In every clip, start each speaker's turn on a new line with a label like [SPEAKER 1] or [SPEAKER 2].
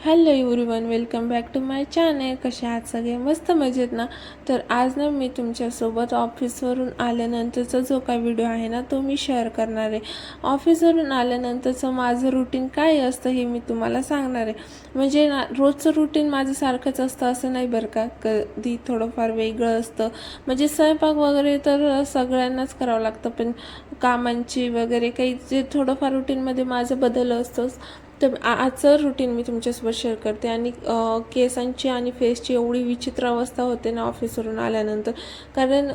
[SPEAKER 1] Hello everyone welcome back to my channel. कसे आहात सगळे? मस्त मजेत ना? तर आज ना मी तुमच्यासोबत ऑफिसवरून आल्यानंतरचा जो काय व्हिडिओ आहे ना तो मी शेअर करणार आहे. ऑफिसवरून आल्यानंतरचं माझं रुटीन काय असतं हे मी तुम्हाला सांगणार आहे. म्हणजे ना रोजचं रुटीन माझं सारखंच असतं असं नाही बरं का? कधी थोडंफार वेगळं असतं. म्हणजे स्वयंपाक वगैरे तर सगळ्यांनाच करावं लागतं पण कामांची वगैरे काही जे थोडंफार रुटीनमध्ये माझं बदल असतोच. तर आजचं रुटीन मी तुमच्यासोबत शेअर करते. आणि केसांची आणि फेसची एवढी विचित्र अवस्था होते ना ऑफिसवरून आल्यानंतर. कारण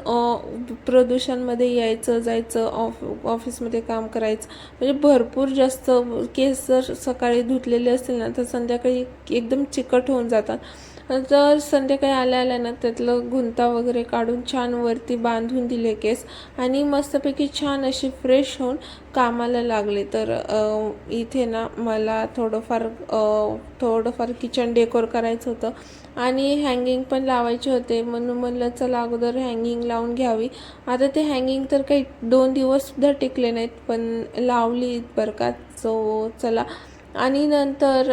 [SPEAKER 1] प्रदूषणमध्ये यायचं जायचं ऑफ ऑफिसमध्ये काम करायचं. म्हणजे भरपूर जास्त केस जर सकाळी धुतलेले असतील ना तर संध्याकाळी एकदम चिकट होऊन जातात. जर संध्याकाळी आल्या आल्या ना त्यातलं गुंता वगैरे काढून छान वरती बांधून दिले केस. आणि मस्तपैकी छान अशी फ्रेश होऊन कामाला लागले. तर इथे ना मला थोडंफार थोडंफार किचन डेकोर करायचं होतं. आणि हँगिंग पण लावायचे होते. म्हणून म्हणलं चला अगोदर हँगिंग लावून घ्यावी. आता ते हँगिंग तर काही दोन दिवससुद्धा टिकले नाहीत पण लावली बरं का. सो चला. आणि नंतर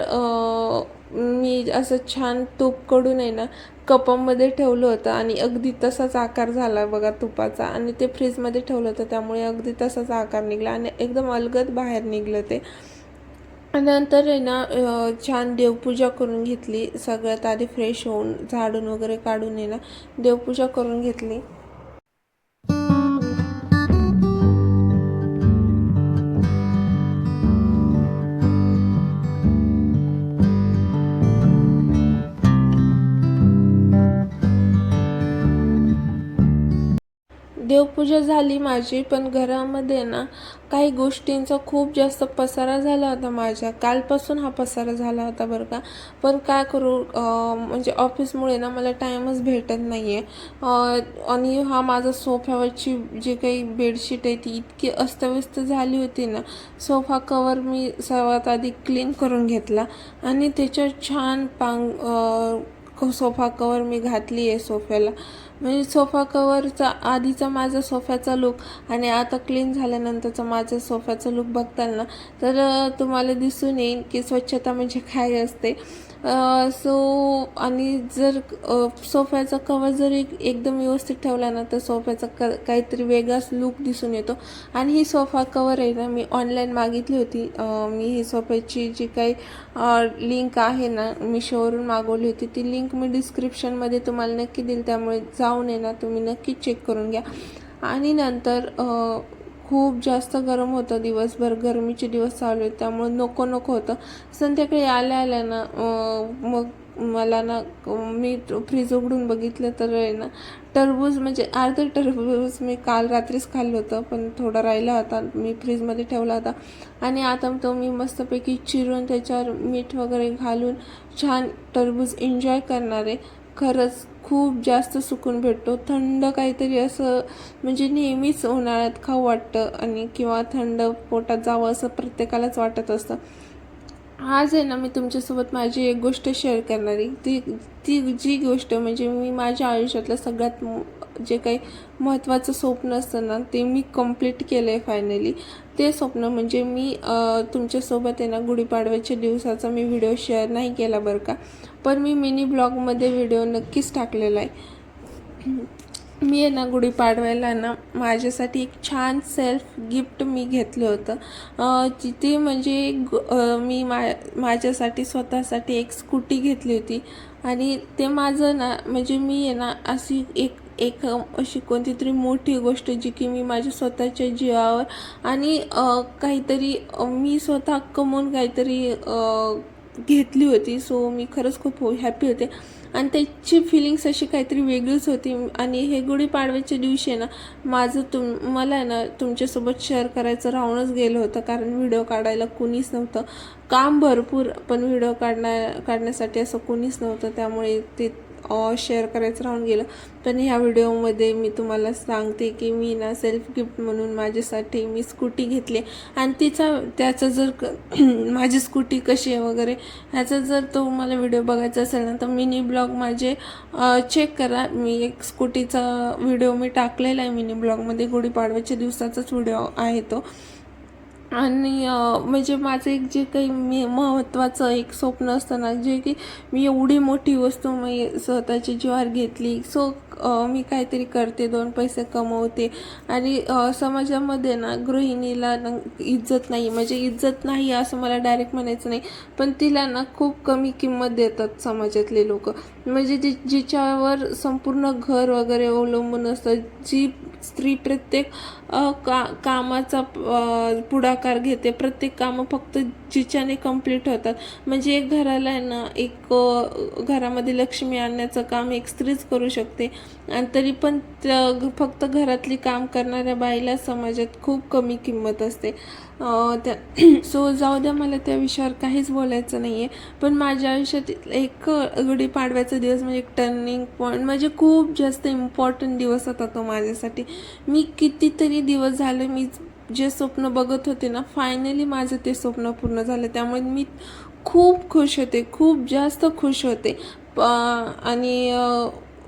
[SPEAKER 1] मी असं छान तूपकडून आहे ना कपामध्ये ठेवलं होतं आणि अगदी तसाच आकार झाला बघा तुपाचा आणि ते फ्रीजमध्ये ठेवलं होतं त्यामुळे अगदी तसाच आकार निघाला आणि एकदम अलगद बाहेर निघलं ते. नंतर आहे ना छान देवपूजा करून घेतली सगळ्यात आधी फ्रेश होऊन झाडून वगैरे काढून आहे ना देवपूजा करून घेतली. देवपूजा झाली माझी पण घरामध्ये ना काही गोष्टींचा खूप जास्त पसारा झाला होता माझ्या. कालपासून हा पसारा झाला होता बरं का. पण काय करू म्हणजे ऑफिसमुळे ना मला टाईमच भेटत नाही आहे आणि हा माझा सोफ्यावरची जी काही बेडशीट आहे ती इतकी अस्तव्यस्त झाली होती ना सोफा कवर मी सर्वात आधी क्लीन करून घेतला. आणि त्याच्यावर छान पांग सोफा कवर मी घातली आहे सोफ्याला. म्हणजे सोफा कवरचा आधीचा माझा सोफ्याचा लुक आणि आता क्लीन झाल्यानंतरचा माझा सोफ्याचा लुक बघताल ना तर तुम्हाला दिसून येईल की स्वच्छता म्हणजे काय असते. सो आणि जर सोफ्याचा कवर जर एक एकदम व्यवस्थित ठेवला ना तर सोफ्याचा क काहीतरी वेगळाच लुक दिसून येतो. आणि ही सोफा कवर आहे ना मी ऑनलाईन मागितली होती. मी ही सोफ्याची जी काही लिंक आहे ना मी शोवरून मागवली होती. ती लिंक मी डिस्क्रिप्शनमध्ये तुम्हाला नक्की देईल. त्यामुळे जाऊन आहे ना तुम्ही नक्की चेक करून घ्या. आणि नंतर खूप जास्त गरम होतं दिवसभर. गरमीचे दिवस चालू आहेत त्यामुळे नको नको होतं. संध्याकाळी आल्या आल्या ना मग मला ना मी फ्रीज उघडून बघितलं तर आहे ना टरबूज म्हणजे अर्धे टरबूज मी काल रात्रीच खाल्लं होतं पण थोडा राहिला होता मी फ्रीजमध्ये ठेवला होता. आणि आता तो मी मस्तपैकी चिरून त्याच्यावर मीठ वगैरे घालून छान टरबूज एन्जॉय करणार आहे. खरंच खूप जास्त सुकून भेटतो. थंड काहीतरी असं म्हणजे नेहमीच उन्हाळ्यात खाऊ वाटतं आणि किंवा थंड पोटात जावं असं प्रत्येकालाच वाटत असतं. आज आहे ना मी तुमच्यासोबत माझी एक गोष्ट शेअर करणार आहे. ती ती जी गोष्ट म्हणजे मी माझ्या आयुष्यातलं सगळ्यात जे काही महत्त्वाचं स्वप्न असतं ना ते मी कंप्लीट केलं आहे फायनली ते स्वप्न म्हणजे मी तुमच्यासोबत आहे ना गुढीपाडव्याच्या दिवसाचा मी व्हिडिओ शेअर नाही केला बरं का. पण मी मिनी ब्लॉगमध्ये व्हिडिओ नक्कीच टाकलेला आहे. मी आहे ना गुढीपाडव्याला ना माझ्यासाठी एक छान सेल्फ गिफ्ट मी घेतलं होतं. तिथे म्हणजे मी मा माझ्यासाठी स्वतःसाठी एक स्कूटी घेतली होती. आणि ते माझं ना म्हणजे मी आहे ना अशी एक एक अशी कोणती तरी मोठी गोष्ट जी की मी माझ्या स्वतःच्या जीवावर आणि काहीतरी मी स्वतः कमवून काहीतरी घेतली होती सो मी खरंच खूप हॅपी होते. आणि त्याची फिलिंग्स अशी काहीतरी वेगळीच होती. आणि हे गुढीपाडव्याच्या दिवशी आहे ना माझं तुम मला ना तुमच्यासोबत शेअर करायचं राहूनच गेलं होतं. कारण व्हिडिओ काढायला कुणीच नव्हतं. काम भरपूर पण व्हिडिओ काढण्या काढण्यासाठी असं कुणीच नव्हतं. त्यामुळे ते शेअर करायचं राहून गेलं. पण ह्या व्हिडिओमध्ये मी तुम्हाला सांगते की मी ना सेल्फ गिफ्ट म्हणून माझ्यासाठी मी स्कूटी घेतली. आणि तिचा त्याचं जर माझी स्कूटी कशी आहे वगैरे ह्याचा जर तो मला व्हिडिओ बघायचा असेल ना तर मिनी ब्लॉग माझे चेक करा. मी एक स्कूटीचा व्हिडिओ मी टाकलेला आहे मिनी ब्लॉगमध्ये गुढीपाडव्याच्या दिवसाचाच व्हिडिओ आहे तो. आणि म्हणजे माझं एक जे काही मी महत्त्वाचं एक स्वप्न असतं ना जे की मी एवढी मोठी वस्तू मी स्वतःची ज्वार घेतली. सो मी काहीतरी करते दोन पैसे कमवते. आणि समाजामध्ये ना गृहिणीला ना इज्जत नाही. म्हणजे इज्जत नाही असं मला डायरेक्ट म्हणायचं नाही. पण तिला ना खूप कमी किंमत देतात समाजातले लोक. म्हणजे जी जिच्यावर संपूर्ण घर वगैरे अवलंबून असतं जी स्त्री प्रत्येक का कामाचा पुढा पुढाकार घेते. प्रत्येक कामं फक्त जिच्याने कंप्लीट होतात. म्हणजे एक घराला आहे ना एक घरामध्ये लक्ष्मी आणण्याचं काम एक स्त्रीच करू शकते. आणि तरी पण फक्त घरातली काम करणाऱ्या बाईला समाजात खूप कमी किंमत असते. त्या सो जाऊ द्या मला त्या विषयावर काहीच बोलायचं नाही आहे पण माझ्या आयुष्यात एक गुढीपाडव्याचा दिवस म्हणजे एक टर्निंग पॉईंट म्हणजे खूप जास्त इम्पॉर्टंट दिवस होता तो माझ्यासाठी. मी कितीतरी दिवस झाले मी जे स्वप्न बघत होते ना फायनली माझं ते स्वप्न पूर्ण झालं. त्यामुळे मी खूप खुश होते खूप जास्त खुश होते. प आणि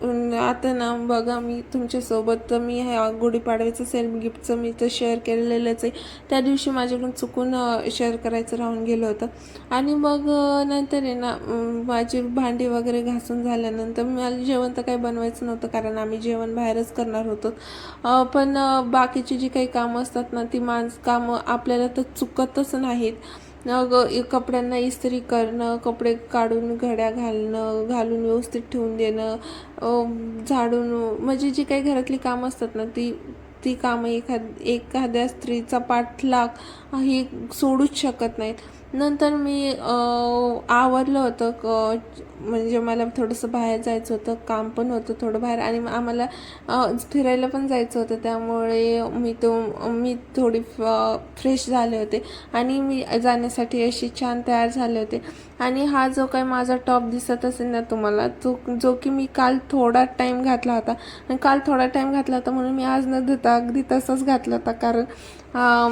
[SPEAKER 1] आता ना बघा मी तुमच्यासोबत तर मी ह्या गुढीपाडव्याचं सेल्फ गिफ्टचं मी तर शेअर केलेलंच आहे. त्या दिवशी माझ्याकडून चुकून शेअर करायचं राहून गेलं होतं. आणि मग नंतर आहे ना माझी भांडी वगैरे घासून झाल्यानंतर मला जेवण तर काही बनवायचं नव्हतं कारण आम्ही जेवण बाहेरच करणार होतो. पण बाकीची जी काही कामं असतात ना ती माणस कामं आपल्याला तर चुकतच नाहीत. मग कपड्यांना इस्त्री करणं कपडे काढून घड्या घालणं घालून व्यवस्थित ठेवून देणं झाडून म्हणजे जी काही घरातली कामं असतात ना ती ती कामं एखाद एखाद्या स्त्रीचा पाठलाग ही सोडूच शकत नाहीत. नंतर मी आवरलं होतं क म्हणजे मला थोडंसं बाहेर जायचं होतं काम पण होतं थोडं बाहेर आणि आम्हाला फिरायला पण जायचं होतं. त्यामुळे मी तो मी थोडी फ्रेश झाले होते आणि मी जाण्यासाठी अशी छान तयार झाले होते. आणि हा जो काही माझा टॉप दिसत असेल ना तुम्हाला तो जो की मी काल थोडा टाईम घातला होता. आणि काल थोडा टाईम घातला होता म्हणून मी आज न धुता अगदी तसाच घातला होता. कारण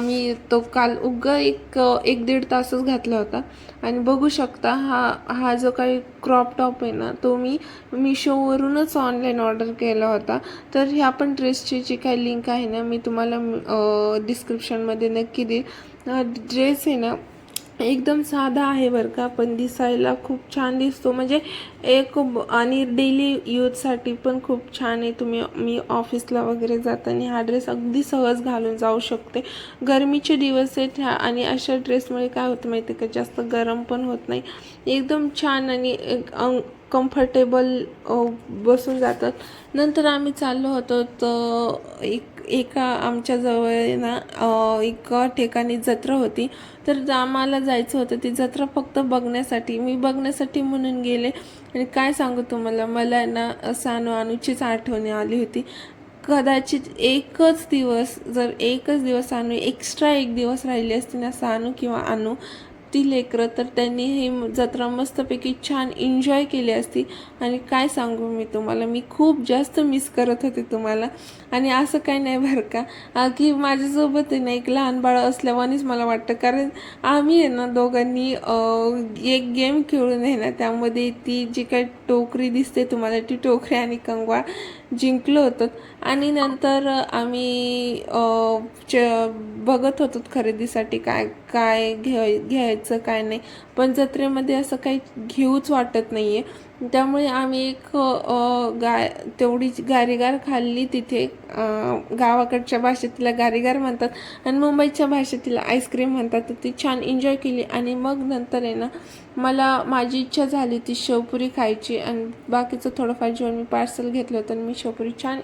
[SPEAKER 1] मी तो काल उग एक एक दीड तासच घातला होता. आणि बघू शकता हा हा जो काही क्रॉप टॉप आहे ना तो मी मिशोवरूनच ऑनलाईन ऑर्डर केला होता. तर ह्या पण ड्रेसची जी काही लिंक आहे ना मी तुम्हाला डिस्क्रिप्शनमध्ये नक्की देईन ड्रेस आहे ना एकदम साधा आहे बरं का पण दिसायला खूप छान दिसतो. म्हणजे एक आणि डेली यूजसाठी पण खूप छान आहे. तुम्ही मी ऑफिसला वगैरे जाताना हा ड्रेस अगदी सहज घालून जाऊ शकते. गरमीचे दिवस आहेत ह्या आणि अशा ड्रेसमुळे काय होतं माहिती आहे का जास्त गरम पण होत नाही. एकदम छान आणि कम्फर्टेबल बसून जातात. नंतर आम्ही चाललो होतो तर एक एका आमच्या जवळ ना एका ठिकाणी जत्रा होती. तर आम्हाला जायचं होतं. ती जत्रा फक्त बघण्यासाठी. मी बघण्यासाठी म्हणून गेले. आणि काय सांगू तुम्हाला? मला ना सानू अनुचीच आठवणी आली होती. कदाचित एकच दिवस जर एकच दिवस आणू एक्स्ट्रा एक दिवस राहिले असती ना सानू किंवा आणू ती लेकरं तर त्यांनी ही जत्रा मस्तपैकी छान एन्जॉय केली असती. आणि काय सांगू मी तुम्हाला? मी खूप जास्त मिस करत होते तुम्हाला. आणि असं काही नाही बरं का? की माझ्यासोबत आहे ना एक लहान बाळ असल्यावानीच मला वाटतं. कारण आम्ही आहे ना दोघांनी एक गेम खेळून आहे ना त्यामध्ये ती जी काही टोकरी दिसते तुम्हाला ती टोकरी आणि कंगवा जिंकलो होतो. आणि नंतर आम्ही च बघत होतो खरेदीसाठी काय काय घ्याय घ्यायचं काय नाही. पण जत्रेमध्ये असं काही घेऊच वाटत नाही आहे त्यामुळे आम्ही एक गाय तेवढी गारीगार खाल्ली तिथे. गावाकडच्या भाषेत तिला गारीगार म्हणतात आणि मुंबईच्या भाषेत तिला आईस्क्रीम म्हणतात. तर ती छान एन्जॉय केली आणि मग नंतर आहे ना मला माझी इच्छा झाली ती शेवपुरी खायची. आणि बाकीचं थोडंफार जेवण मी पार्सल घेतलं होतं आणि मी शेवपुरी छान